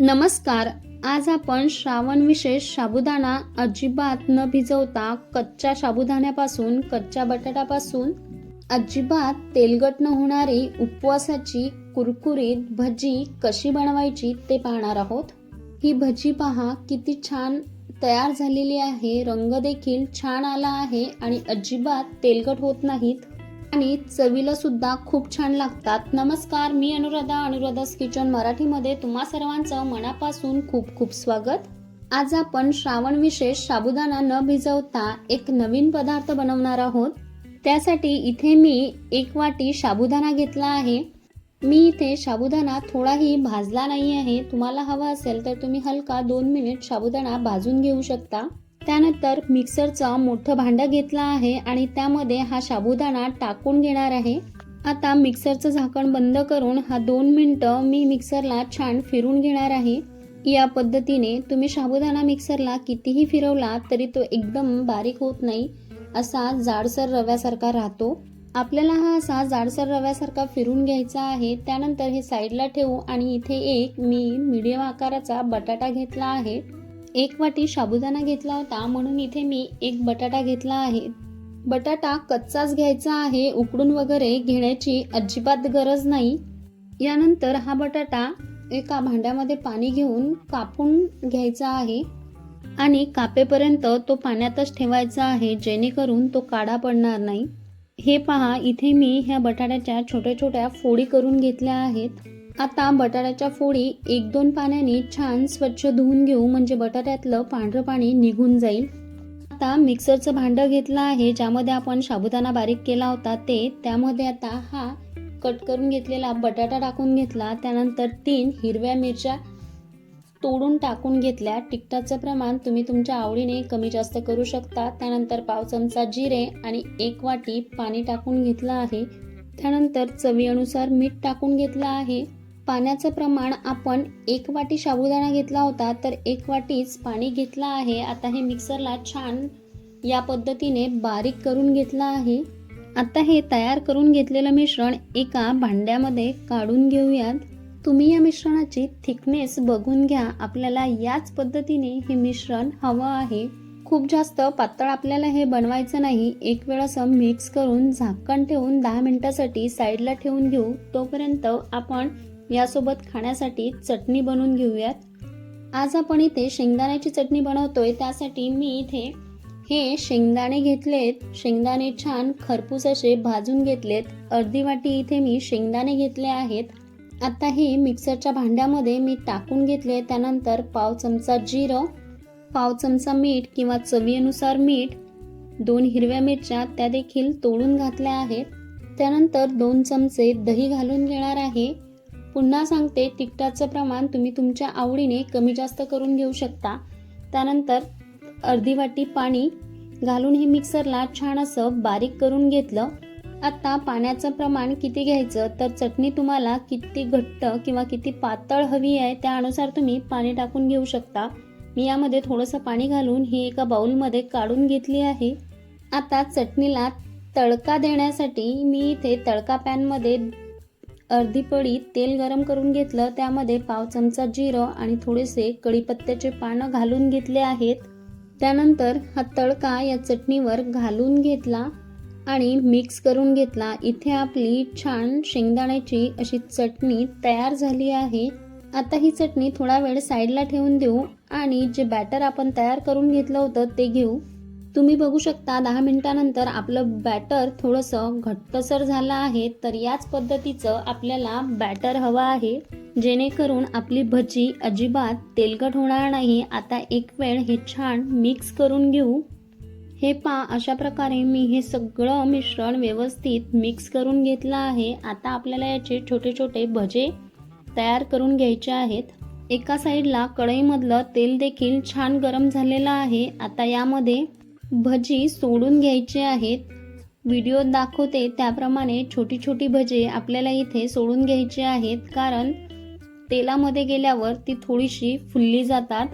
नमस्कार. आज आपण श्रावण विशेष साबुदाणा अजिबात न भिजवता कच्च्या साबुदाण्यापासून कच्च्या बटाट्यापासून अजिबात तेलगट न होणारी उपवासाची कुरकुरीत भजी कशी बनवायची ते पाहणार आहोत. ही भजी पहा किती छान तयार झालेली आहे. रंग देखील छान आला आहे आणि अजिबात तेलगट होत नाहीत. आणि चवीला सुद्धा खूप छान लागतात. नमस्कार मी अनुराधा अनुराधास किचन मराठीमध्ये तुम्हा सर्वांचं मनापासून खूप खूप स्वागत. आज आपण श्रावण विशेष साबुदाणा न भिजवता एक नवीन पदार्थ बनवणार आहोत. त्यासाठी इथे मी एक वाटी साबुदाणा घेतला आहे. मी इथे साबुदाणा थोडाही भाजला नाही आहे तुम्हाला हवा असेल तर तुम्ही हलका दोन मिनिट साबुदाणा भाजून घेऊ शकता. त्यानंतर मिक्सरचं मोठं भांडं घेतलं आहे आणि त्यामध्ये हा साबुदाणा टाकून घेणार आहे. आता मिक्सरचं झाकण बंद करून हा दोन मिनटं मी मिक्सरला छान फिरून घेणार आहे. या पद्धतीने तुम्ही साबुदाणा मिक्सरला कितीही फिरवला तरी तो एकदम बारीक होत नाही. असा जाडसर रव्यासारखा राहतो. आपल्याला हा असा जाडसर रव्यासारखा फिरून घ्यायचा आहे. त्यानंतर हे साईडला ठेवू आणि इथे एक मी मीडियम आकाराचा बटाटा घेतला आहे. एक वाटी साबुदाणा घेतला होता म्हणून इथे मी एक बटाटा घेतला आहे. बटाटा कच्चाच घ्यायचा आहे उकडून वगैरे घेण्याची अजिबात गरज नाही. यानंतर हा बटाटा एका भांड्यामध्ये पाणी घेऊन कापून घ्यायचा आहे आणि कापेपर्यंत तो पाण्यातच ठेवायचा आहे जेणेकरून तो काढा पडणार नाही. हे पहा इथे मी ह्या बटाट्याच्या छोट्या छोट्या फोडी करून घेतल्या आहेत. आता बटाट्याच्या फोडी एक दोन पाण्याने छान स्वच्छ धुवून घेऊ म्हणजे बटाट्यातलं पांढरं पाणी निघून जाईल. आता मिक्सरचं भांडं घेतलं आहे ज्यामध्ये आपण साबुदाणा बारीक केला होता ते त्यामध्ये आता हा कट करून घेतलेला बटाटा टाकून घेतला. त्यानंतर तीन हिरव्या मिरच्या तोडून टाकून घेतल्या. तिखटाचं प्रमाण तुम्ही तुमच्या आवडीने कमी जास्त करू शकता. त्यानंतर पाव चमचा जिरे आणि एक वाटी पाणी टाकून घेतलं आहे. त्यानंतर चवीनुसार मीठ टाकून घेतलं आहे. पाण्याचं प्रमाण आपण एक वाटी साबुदाणा घेतला होता तर एक वाटीच पाणी घेतलं आहे. आता हे मिक्सरला छान या पद्धतीने बारीक करून घेतलं आहे. आता हे तयार करून घेतलेलं मिश्रण एका भांड्यामध्ये काढून घेऊयात. तुम्ही या मिश्रणाची थिकनेस बघून घ्या. आपल्याला याच पद्धतीने हे मिश्रण हवं आहे. खूप जास्त पातळ आपल्याला हे बनवायचं नाही. एक वेळ असं मिक्स करून झाकण ठेवून दहा मिनिटासाठी साईडला ठेवून घेऊ. तोपर्यंत आपण यासोबत खाण्यासाठी चटणी बनवून घेऊयात. आज आपण इथे शेंगदाण्याची चटणी बनवतोय त्यासाठी मी इथे हे शेंगदाणे घेतलेत. शेंगदाणे छान खरपूस असे भाजून घेतलेत. अर्धी वाटी इथे मी शेंगदाणे घेतले आहेत. आता हे मिक्सरच्या भांड्यामध्ये मी टाकून घेतले. त्यानंतर पाव चमचा जिरं पाव चमचा मीठ किंवा चवीनुसार मीठ दोन हिरव्या मिरच्या त्या देखील तोडून घातल्या आहेत. त्यानंतर दोन चमचे दही घालून घेणार आहे. पुन्हा सांगते तिखटाचं प्रमाण तुम्ही तुमच्या आवडीने कमी जास्त करून घेऊ शकता. त्यानंतर अर्धी वाटी पाणी घालून हे मिक्सरला छान असं बारीक करून घेतलं. आता पाण्याचं प्रमाण किती घ्यायचं? तर चटणी तुम्हाला किती घट्ट किंवा किती पातळ हवी आहे त्यानुसार तुम्ही पाणी टाकून घेऊ शकता. मी यामध्ये थोडंसं पाणी घालून ही एका बाऊलमध्ये काढून घेतली आहे. आता चटणीला तडका देण्यासाठी मी इथे तडका पॅनमध्ये अर्धी पळी तेल गरम करून घेतलं त्यामध्ये पाव चमचा जिरं आणि थोडेसे कढीपत्त्याचे पानं घालून घेतले आहेत. त्यानंतर हा तडका या चटणीवर घालून घेतला आणि मिक्स करून घेतला. इथे आपली छान शेंगदाण्याची अशी चटणी तयार झाली आहे. आता ही चटणी थोडा वेळ साईडला ठेवून देऊ आणि जे बॅटर आपण तयार करून घेतलं होतं ते घेऊ. तुम्ही बघू शकता दहा मिनिटानंतर आपलं बॅटर थोडंसं घट्टसर झालं आहे. तर याच पद्धतीचं आपल्याला बॅटर हवं आहे. जेणेकरून आपली भजी अजिबात तेलकट होणार नाही. आता एक वेळ हे छान मिक्स करून घेऊ. हे पा अशा प्रकारे मी हे सगळं मिश्रण व्यवस्थित मिक्स करून घेतलं आहे. आता आपल्याला याचे छोटे छोटे भजे तयार करून घ्यायचे आहेत. एका साईडला कढईमधलं तेल देखील छान गरम झालेलं आहे. आता यामध्ये भजी सोडून घ्यायचे आहेत. व्हिडिओ दाखवते त्याप्रमाणे छोटी छोटी भजे आपल्याला इथे सोडून घ्यायची आहेत. कारण तेलामध्ये गेल्यावर ती थोडीशी फुलली जातात.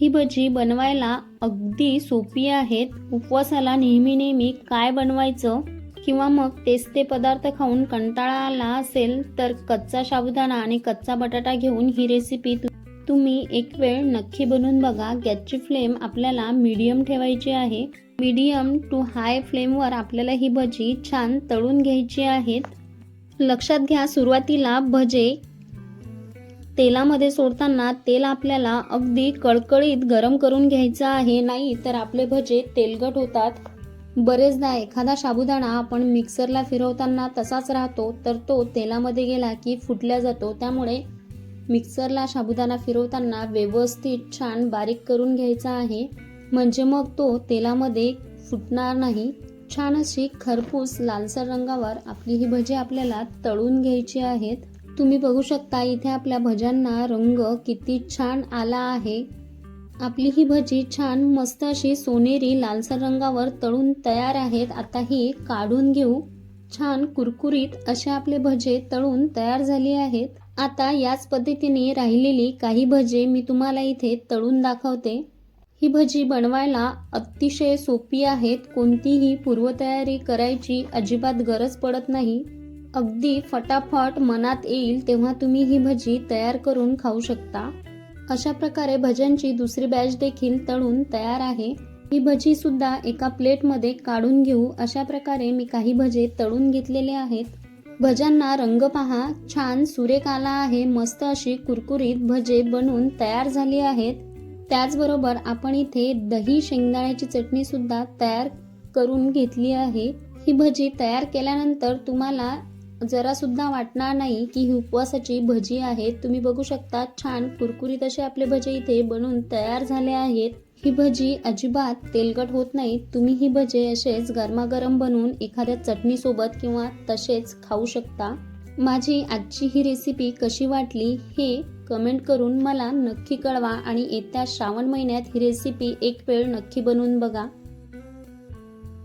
ही भजी बनवायला अगदी सोपी आहेत. उपवासाला नेहमी नेहमी काय बनवायचं किंवा मग तेच ते पदार्थ खाऊन कंटाळा आला असेल तर कच्चा साबुदाणा आणि कच्चा बटाटा घेऊन ही रेसिपी तुम्ही एक वेळ नक्की बनवून बघा. गॅसची फ्लेम आपल्याला मीडियम ठेवायची आहे. मीडियम टू हाय फ्लेमवर आपल्याला ही भजी छान तळून घ्यायची आहेत. लक्षात घ्या सुरुवातीला भजे तेलामध्ये सोडताना तेल आपल्याला अगदी कळकळीत गरम करून घ्यायचं आहे. नाही तर आपले भजे तेलगट होतात. बरेचदा एखादा साबुदाणा आपण मिक्सरला फिरवताना तसाच राहतो तर तो तेलामध्ये गेला की फुटल्या जातो. त्यामुळे मिक्सरला साबुदाणा फिरवताना व्यवस्थित छान बारीक करून घ्यायचा आहे. म्हणजे मग तो तेलामध्ये फुटणार नाही. छान अशी खरपूस लालसर रंगावर आपली ही भजी आपल्याला तळून घ्यायची आहेत. तुम्ही बघू शकता इथे आपल्या भज्यांना रंग किती छान आला आहे. आपली ही भजी छान मस्त अशी सोनेरी लालसर रंगावर तळून तयार आहेत. आता ही काढून घेऊ. छान कुरकुरीत असे आपले भजे तळून तयार झाली आहेत. आता याच पद्धतीने राहिलेली काही भजे मी तुम्हाला इथे तळून दाखवते. ही भजी बनवायला अतिशय सोपी आहेत कोणतीही पूर्वतयारी करायची अजिबात गरज पडत नाही. अगदी फटाफट मनात येईल तेव्हा तुम्ही ही भजी तयार करून खाऊ शकता. अशा प्रकारे भज्यांची दुसरी बॅच देखील तळून तयार आहे. ही भजी सुद्धा एका प्लेटमध्ये काढून घेऊ. अशा प्रकारे मी काही भजे तळून घेतलेले आहेत. भज्यांना रंग पहा. छान सुरेख आला आहे. मस्त अशी कुरकुरीत भजे बनून तयार झाली आहेत. त्याचबरोबर आपण इथे दही शेंगदाण्याची चटणी सुद्धा तयार करून घेतली आहे. ही भजी तयार केल्यानंतर तुम्हाला जरा सुद्धा वाटणार नाही की ही उपवासाची भजी आहे. तुम्ही बघू शकता छान कुरकुरीत असे आपले भजे इथे बनून तयार झाले आहेत. ही भजी अजिबात तेलकट होत नाही. तुम्ही ही भजे असेच गरमागरम बनवून एखाद्या चटणीसोबत किंवा तसेच खाऊ शकता. माझी आजची ही रेसिपी कशी वाटली हे कमेंट करून मला नक्की कळवा आणि येत्या श्रावण महिन्यात ही रेसिपी एक वेळ नक्की बनवून बघा.